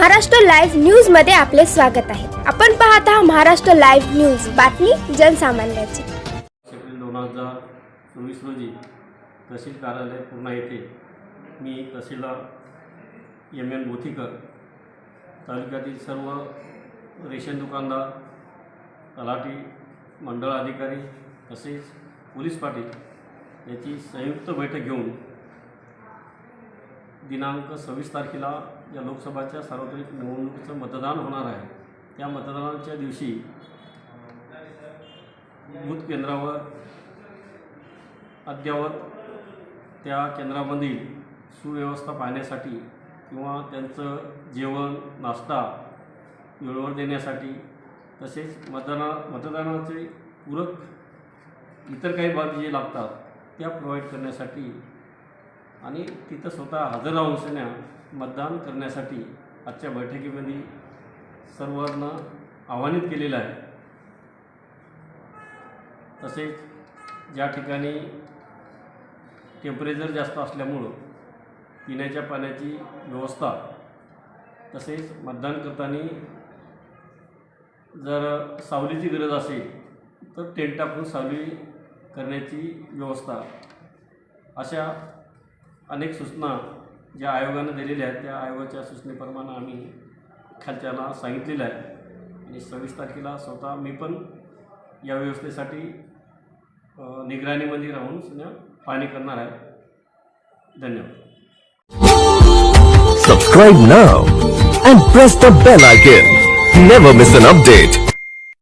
Maharashtra live न्यूजमध्ये आपले स्वागत आहे. आपण पाहत आहात महाराष्ट्र लाईव्ह न्यूज. बातमी जनसामान्याची. एप्रिल दोन हजार चोवीस रोजी तहसील कार्यालय पूर्णा येथे मी तहसीलदार एम एन बोथीकर तालुक्यातील सर्व रेशन दुकानदार तलाठी मंडळ अधिकारी तसेच पोलीस पाटील याची संयुक्त बैठक घेऊन दिनांक सव्वीस तारखेला या लोकसभाच्या सार्वत्रिक निवडणुकीचं मतदान होणार आहे. त्या मतदानाच्या दिवशी बूथ केंद्रावर अद्ययावत त्या केंद्रामधील सुव्यवस्था पाहण्यासाठी किंवा त्यांचं जेवण नाश्ता वेळेवर देण्यासाठी तसेच मतदाना मतदानाचे पूरक इतर काही बाबी जे लागतात त्या प्रोव्हाइड करण्यासाठी आणि तिथं स्वतः हजर राहून सेना मतदान करण्यासाठी आजच्या बैठकीमध्ये सर्वांना आव्हानित केलेलं आहे. तसेच ज्या ठिकाणी टेम्परेचर जास्त असल्यामुळं पिण्याच्या पाण्याची व्यवस्था तसेच मतदान करताना जर सावलीची गरज असेल तर टेंट टाकून सावली करण्याची व्यवस्था अशा अनेक सूचना ज्या आयोगानं दिलेल्या आहेत त्या आयोगाच्या सूचनेप्रमाणे आम्ही खालच्याला सांगितलेलं आहे आणि सव्वीस तारखेला स्वतः मी पण या व्यवस्थेसाठी निगराणीमध्ये राहून सध्या पाहणी करणार आहे. धन्यवाद. Subscribe now and press the bell icon never miss an update